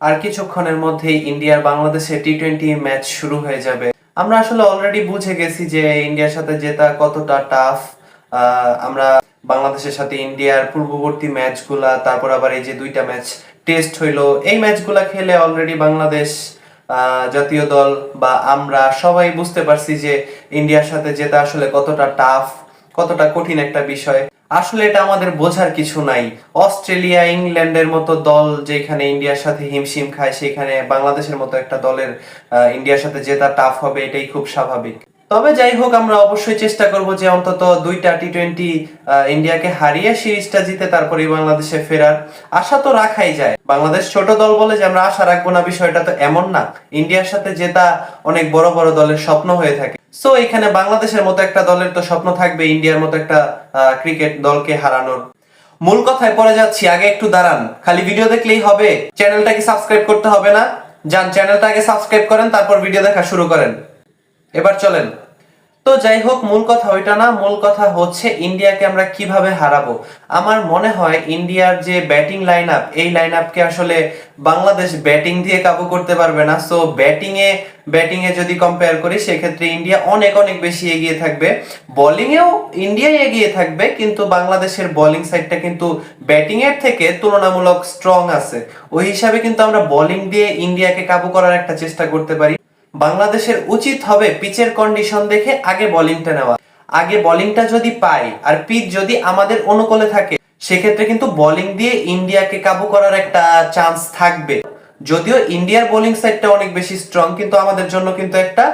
আর কিছুক্ষণের মধ্যেই ইন্ডিয়ার বাংলাদেশে টি টোয়েন্টি ম্যাচ শুরু হয়ে যাবে। আমরা আসলে অলরেডি বুঝে গেছি যে ইন্ডিয়ার সাথে জেতা কতটা টাফ আমরা বাংলাদেশের সাথে ইন্ডিয়ার পূর্ববর্তী ম্যাচগুলা তারপর আবার এই যে দুইটা ম্যাচ টেস্ট হইল, এই ম্যাচগুলা খেলে অলরেডি বাংলাদেশ জাতীয় দল বা আমরা সবাই বুঝতে পারছি যে ইন্ডিয়ার সাথে জেতা আসলে কতটা টাফ কতটা কঠিন একটা বিষয়। আসলে এটা আমাদের বোঝার কিছু নাই। অস্ট্রেলিয়া, ইংল্যান্ডের মতো দল যেখানে ইন্ডিয়ার সাথে হিমশিম খায়, সেখানে বাংলাদেশের মতো একটা দলের ইন্ডিয়ার সাথে জেতা টাফ হবে, এটাই খুব স্বাভাবিক। তবে যাই হোক, আমরা অবশ্যই চেষ্টা করব যে অন্তত দুইটা টি টোয়েন্টি ইন্ডিয়াকে হারিয়ে সিরিজটা জিতে তারপরে বাংলাদেশে ফেরার আশা তো রাখাই যায়। বাংলাদেশ ছোট দল বলে যে আমরা আশা রাখব না, বিষয়টা তো এমন না। ইন্ডিয়ার সাথে জেতা অনেক বড় বড় দলের স্বপ্ন হয়ে থাকে। সো এখানে বাংলাদেশের মতো একটা দলের তো স্বপ্ন থাকবে, ইন্ডিয়ার মতো একটা ক্রিকেট দলকে হারানোর। মূল কথায় পরে যাচ্ছি, আগে একটু দাঁড়ান। খালি ভিডিও দেখলেই হবে। চ্যানেলটাকে সাবস্ক্রাইব করতে হবে না। যান, চ্যানেলটা আগে সাবস্ক্রাইব করেন, তারপর ভিডিও দেখা শুরু করেন। এবার চলেন। তো যাই হোক, মূল কথা ওইটা না, মূল কথা হচ্ছে ইন্ডিয়াকে আমরা কীভাবে হারাবো? আমার মনে হয় ইন্ডিয়ার যে ব্যাটিং লাইন আপ এই লাইন আপকে আসলে বাংলাদেশ ব্যাটিং দিয়ে কাবু করতে পারবে না। সো ব্যাটিং এ ব্যাটিং এ যদি কম্পেয়ার করি, সেক্ষেত্রে ইন্ডিয়া অনেক অনেক বেশি এগিয়ে থাকবে। বোলিং এও ইন্ডিয়াই এগিয়ে থাকবে, কিন্তু বাংলাদেশের বোলিং সাইডটা কিন্তু ব্যাটিং এর থেকে তুলনামূলক স্ট্রং আছে। ওই হিসাবে কিন্তু আমরা বোলিং দিয়ে ইন্ডিয়াকে কাবু করার একটা চেষ্টা করতে পারি। বাংলাদেশের উচিত হবে পিচের কন্ডিশন দেখে আগে বোলিংটা নেওয়া। আগে বোলিংটা যদি পাই আর পিচ যদি আমাদের অনুকূলে থাকে, সেক্ষেত্রে কিন্তু বোলিং দিয়ে ইন্ডিয়াকে কাবু করার একটা চান্স থাকবে। যদিও ইন্ডিয়ার বোলিং সাইডটা অনেক বেশি স্ট্রং কিন্তু আমাদের জন্য কিন্তু একটা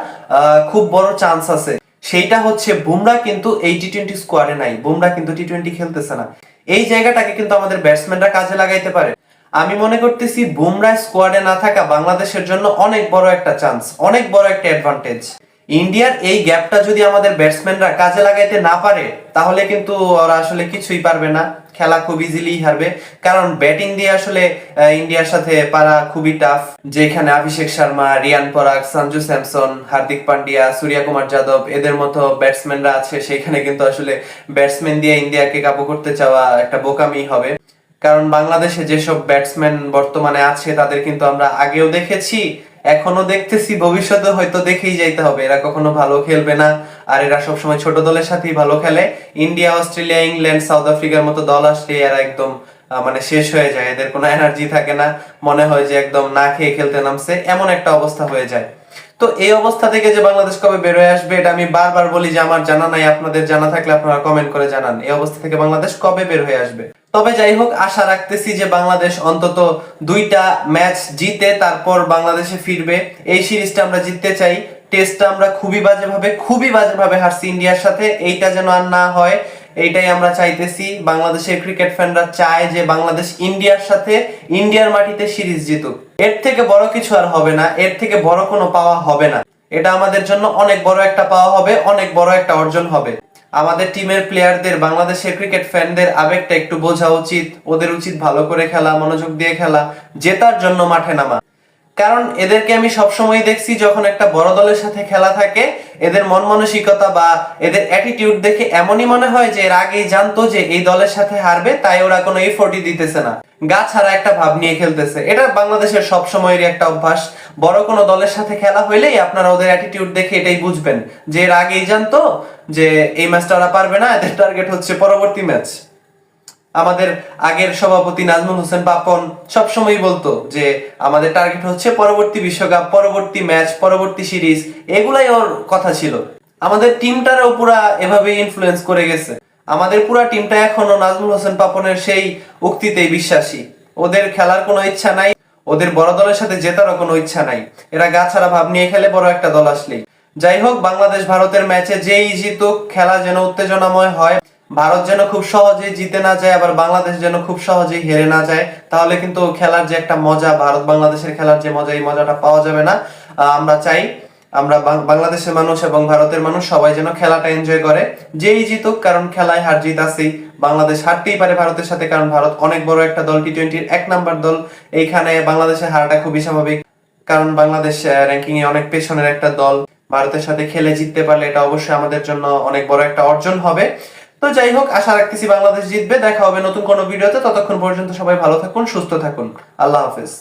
খুব বড় চান্স আছে। সেইটা হচ্ছে বুমরা কিন্তু এই টি টোয়েন্টি স্কোয়াডে নাই। বুমরা কিন্তু টি টোয়েন্টি খেলতেছে না। এই জায়গাটাকে কিন্তু আমাদের ব্যাটসম্যানরা কাজে লাগাইতে পারে। আমি মনে করতেছি বুমরা স্কোয়াডে না থাকা বাংলাদেশের জন্য অনেক বড় একটা চান্স অনেক বড় একটা অ্যাডভান্টেজ ইন্ডিয়ার এই গ্যাপটা যদি আমাদের ব্যাটসম্যানরা কাজে লাগাইতে না পারে, তাহলে কিন্তু ওরা আসলে কিছুই পারবে না। খেলা খুব ইজিলি হারবে। কারণ ব্যাটিং দিয়ে আসলে ইন্ডিয়ার সাথে পারা খুবই টাফ যেখানে অভিষেক শর্মা, রিয়ান পরাগ, সঞ্জু স্যামসন, হার্দিক পান্ডিয়া, সূর্য কুমার যাদব, এদের মতো ব্যাটসম্যানরা আছে, সেখানে কিন্তু আসলে ব্যাটসম্যান দিয়ে ইন্ডিয়াকে কাবু করতে চাওয়া একটা বোকামি হবে। কারণ বাংলাদেশে যেসব ব্যাটসম্যান বর্তমানে আছে, তাদের কিন্তু আমরা আগেও দেখেছি এখনও দেখতেছি, ভবিষ্যতে হয়তো দেখেই যাইতে হবে। এরা কখনো ভালো খেলবে না, আর এরা সবসময় ছোট দলের সাথেই ভালো খেলে। ইন্ডিয়া, অস্ট্রেলিয়া, ইংল্যান্ড, সাউথ আফ্রিকার মতো দল আসলে এরা একদম মানে শেষ হয়ে যায়। এদের কোনো এনার্জি থাকে না, মনে হয় যে একদম না খেয়ে খেলতে নামছে, এমন একটা অবস্থা হয়ে যায়। তো এই অবস্থা থেকে যে বাংলাদেশ কবে বের হয়ে আসবে, এটা আমি বারবার বলি যে আমার জানা নাই, আপনাদের জানা থাকলে আপনারা কমেন্ট করে জানান। এই অবস্থা থেকে বাংলাদেশ কবে বের হয়ে আসবে? তবে যাই হোক আশা রাখতেছি যে বাংলাদেশ অন্তত দুইটা ম্যাচ জিতে তারপর বাংলাদেশে ফিরবে। এই সিরিজটা আমরা জিততে চাই। টেস্টটা আমরা খুবই বাজেভাবে খুবই বাজেভাবে হারছি ইন্ডিয়ার সাথে। এইটা যেন আর না হয়, এইটাই আমরা চাইতেছি। বাংলাদেশের ক্রিকেট ফ্যানরা চায় যে বাংলাদেশ ইন্ডিয়ার সাথে ইন্ডিয়ার মাটিতে সিরিজ জিতুক। এর থেকে বড় কিছু আর হবে না, এর থেকে বড় কোনো পাওয়া হবে না। এটা আমাদের জন্য অনেক বড় একটা পাওয়া হবে, অনেক বড় একটা অর্জন হবে। আমাদের টিমের প্লেয়ারদের বাংলাদেশের ক্রিকেট ফ্যানদের আবেগটা একটু বোঝা উচিত। ওদের উচিত ভালো করে খেলা, মনোযোগ দিয়ে খেলা, জেতার জন্য মাঠে নামা। কারণ এদেরকে আমি সবসময় দেখছি যখন একটা বড় দলের সাথে খেলা থাকে, এদের মন মানসিকতা বা এদের অ্যাটিটিউড দেখে এমনই মনে হয় যে এর আগেই জানতো যে এই দলের সাথে হারবে, তাই ওরা কোনো এফোর্টই দিতেছে না। গা ছাড়া একটা ভাব নিয়ে খেলতেছে। এটা বাংলাদেশের সব সময়েরই একটা অভ্যাস। বড় কোনো দলের সাথে খেলা হইলেই আপনারা ওদের অ্যাটিটিউড দেখে এটাই বুঝবেন যে এর আগেই জানতো যে এই ম্যাচটা ওরা পারবে না, এদের টার্গেট হচ্ছে পরবর্তী ম্যাচ আমাদের আগের সভাপতি নাজমুল হোসেন পাপন সবসময় বলতো যে আমাদের টার্গেট হচ্ছে পরবর্তী বিশ্বকাপ, পরবর্তী ম্যাচ পরবর্তী সিরিজ এগুলাই ওর কথা ছিল। আমাদের টিমটারও পুরা এভাবে ইনফ্লুয়েন্স করে গেছে। আমাদের পুরা টিমটা এখনও নাজমুল হোসেন পাপনের সেই উক্তিতেই বিশ্বাসী। ওদের খেলার কোনো ইচ্ছা নাই, ওদের বড় দলের সাথে জেতারও কোনো ইচ্ছা নাই। এরা গা ছাড়া ভাব নিয়ে খেলে বড় একটা দল আসলেই। যাই হোক বাংলাদেশ ভারতের ম্যাচে যেই জিতুক, খেলা যেন উত্তেজনাময় হয় ভারত যেন খুব সহজে জিতে না যায়, আবার বাংলাদেশ যেন খুব সহজেই হেরে না যায়, তাহলে কিন্তু খেলার যে একটা মজা, ভারত বাংলাদেশের খেলার যে মজা, এই মজাটা পাওয়া যাবে না। আমরা চাই, আমরা বাংলাদেশের মানুষ এবং ভারতের মানুষ সবাই যেন খেলাটা এনজয় করে। যেই জিতুক, কারণ খেলায় হার জিত আছেই। বাংলাদেশ হারতেই পারে ভারতের সাথে, কারণ ভারত অনেক বড় একটা দল টি টোয়েন্টির এক নাম্বার দল। এইখানে বাংলাদেশের হারটা খুবই স্বাভাবিক, কারণ বাংলাদেশ র্যাঙ্কিং এ অনেক পেছনের একটা দল। ভারতের সাথে খেলে জিততে পারলে এটা অবশ্যই আমাদের জন্য অনেক বড় একটা অর্জন হবে। তো যাই হোক, আশা রাখতেছি বাংলাদেশ জিতবে। দেখা হবে নতুন কোনো ভিডিওতে। ততক্ষণ পর্যন্ত সবাই ভালো থাকুন, সুস্থ থাকুন। আল্লাহ হাফেজ।